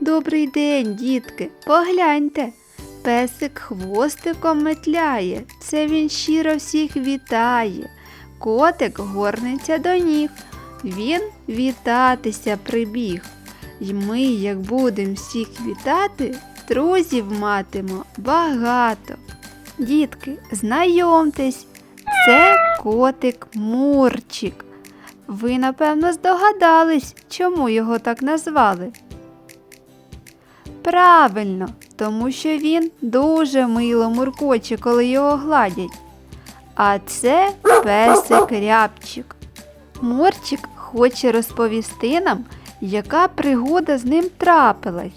Добрий день, дітки, погляньте. Песик хвостиком метляє, це він щиро всіх вітає. Котик горниться до ніг, він вітатися прибіг. І ми, як будем всіх вітати, друзів матимо багато. Дітки, знайомтесь, це котик Мурчик. Ви, напевно, здогадались, чому його так назвали. Правильно, тому що він дуже мило муркоче, коли його гладять. А це песик рябчик. Мурчик хоче розповісти нам, яка пригода з ним трапилась.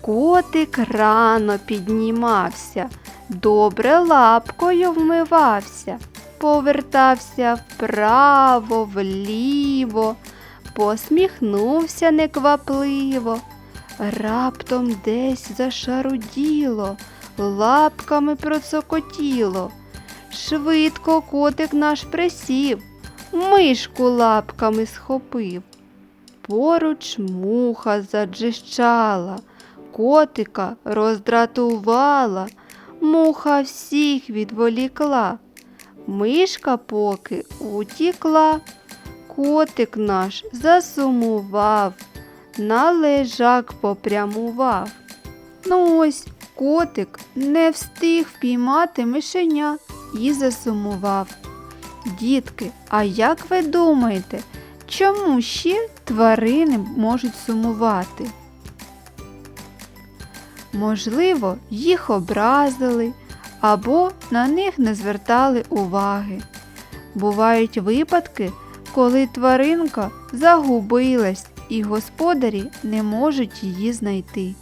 Котик рано піднімався, добре лапкою вмивався, повертався вправо, вліво, посміхнувся неквапливо. Раптом десь зашаруділо, лапками процокотіло. Швидко котик наш присів, мишку лапками схопив. Поруч муха заджищала, котика роздратувала, муха всіх відволікла. Мишка поки утікла, котик наш засумував на лежак попрямував. Ну ось котик не встиг впіймати мишеня і засумував. Дітки, а як ви думаєте, чому ще тварини можуть сумувати? Можливо, їх образили або на них не звертали уваги. Бувають випадки, коли тваринка загубилась і господарі не можуть її знайти.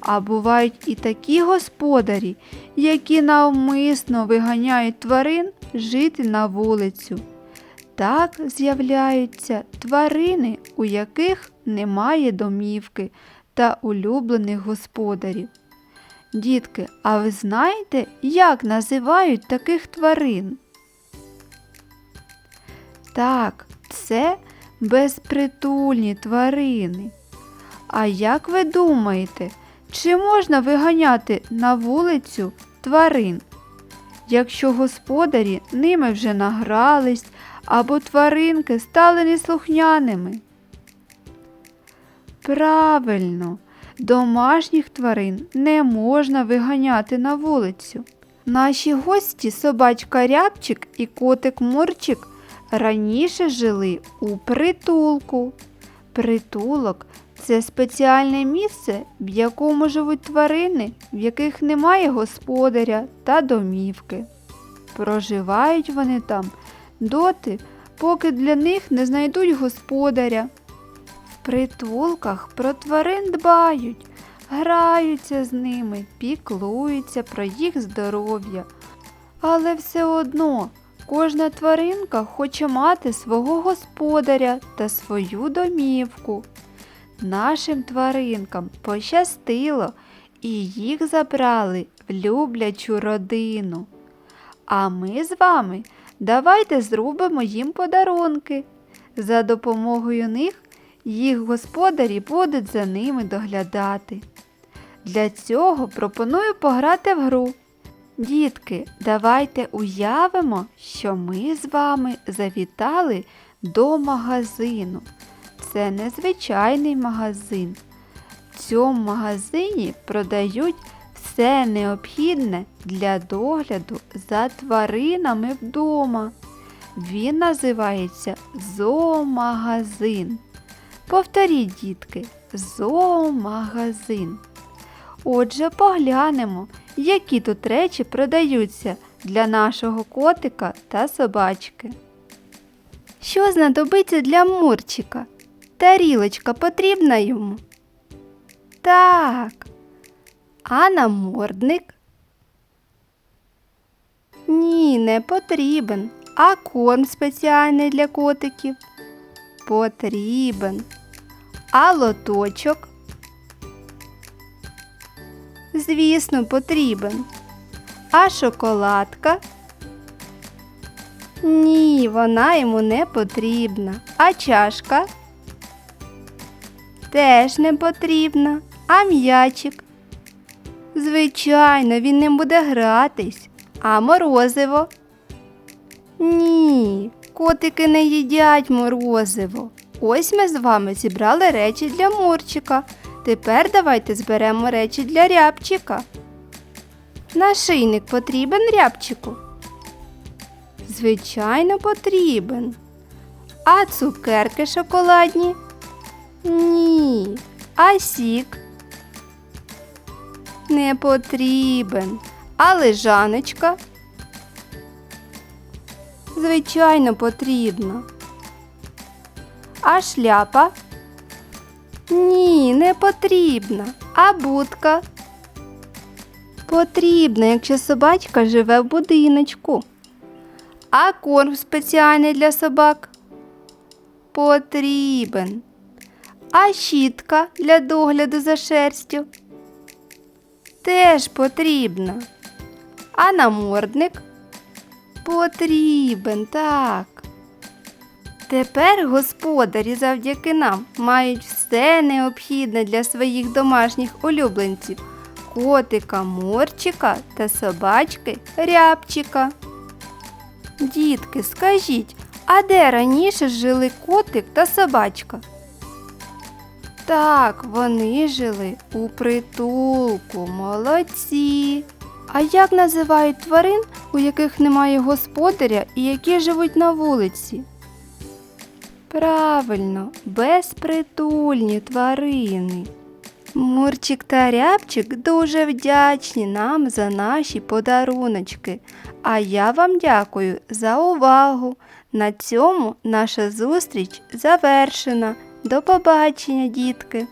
А бувають і такі господарі, які навмисно виганяють тварин жити на вулицю. Так з'являються тварини, у яких немає домівки та улюблених господарів. Дітки, а ви знаєте, як називають таких тварин? Так, це безпритульні тварини. А як ви думаєте, чи можна виганяти на вулицю тварин, якщо господарі ними вже награлись або тваринки стали неслухняними? Правильно, домашніх тварин не можна виганяти на вулицю. Наші гості собачка Рябчик і котик Мурчик раніше жили у притулку. Притулок це спеціальне місце, в якому живуть тварини, в яких немає господаря та домівки. Проживають вони там доти, поки для них не знайдуть господаря. В притулках про тварин дбають, граються з ними, піклуються про їх здоров'я. Але все одно Кожна тваринка хоче мати свого господаря та свою домівку. Нашим тваринкам пощастило і їх забрали в люблячу родину. А ми з вами давайте зробимо їм подарунки. За допомогою них їх господарі будуть за ними доглядати. Для цього пропоную пограти в гру. Дітки, давайте уявимо, що ми з вами завітали до магазину. Це незвичайний магазин. В цьому магазині продають все необхідне для догляду за тваринами вдома. Він називається зоомагазин. Повторіть, дітки, зоомагазин. Отже, поглянемо, які тут речі продаються для нашого котика та собачки. Що знадобиться для Мурчика? Тарілочка потрібна йому? Так. А намордник? Ні, не потрібен. А корм спеціальний для котиків? Потрібен. А лоточок? Звісно, потрібен. А шоколадка? Ні, вона йому не потрібна. А чашка? Теж не потрібна. А м'ячик? Звичайно, він ним буде гратись. А морозиво? Ні, котики не їдять морозиво. Ось ми з вами зібрали речі для Мурчика. Тепер давайте зберемо речі для рябчика. Нашийник потрібен рябчику? Звичайно, потрібен. А цукерки шоколадні? Ні. А сік? Не потрібен. А лежаночка? Звичайно, потрібно. А шляпа? Ні, не потрібна. А будка? Потрібна, якщо собачка живе в будиночку. А корм спеціальний для собак? Потрібен. А щітка для догляду за шерстю? Теж потрібна. А намордник? Потрібен, так. Тепер господарі завдяки нам мають все необхідне для своїх домашніх улюбленців котика Морчика та собачки Рябчика. Дітки, скажіть, а де раніше жили котик та собачка? Так, вони жили у притулку, молодці. А як називають тварин, у яких немає господаря і які живуть на вулиці? Правильно, безпритульні тварини. Мурчик та рябчик дуже вдячні нам за наші подаруночки. А я вам дякую за увагу. На цьому наша зустріч завершена. До побачення, дітки!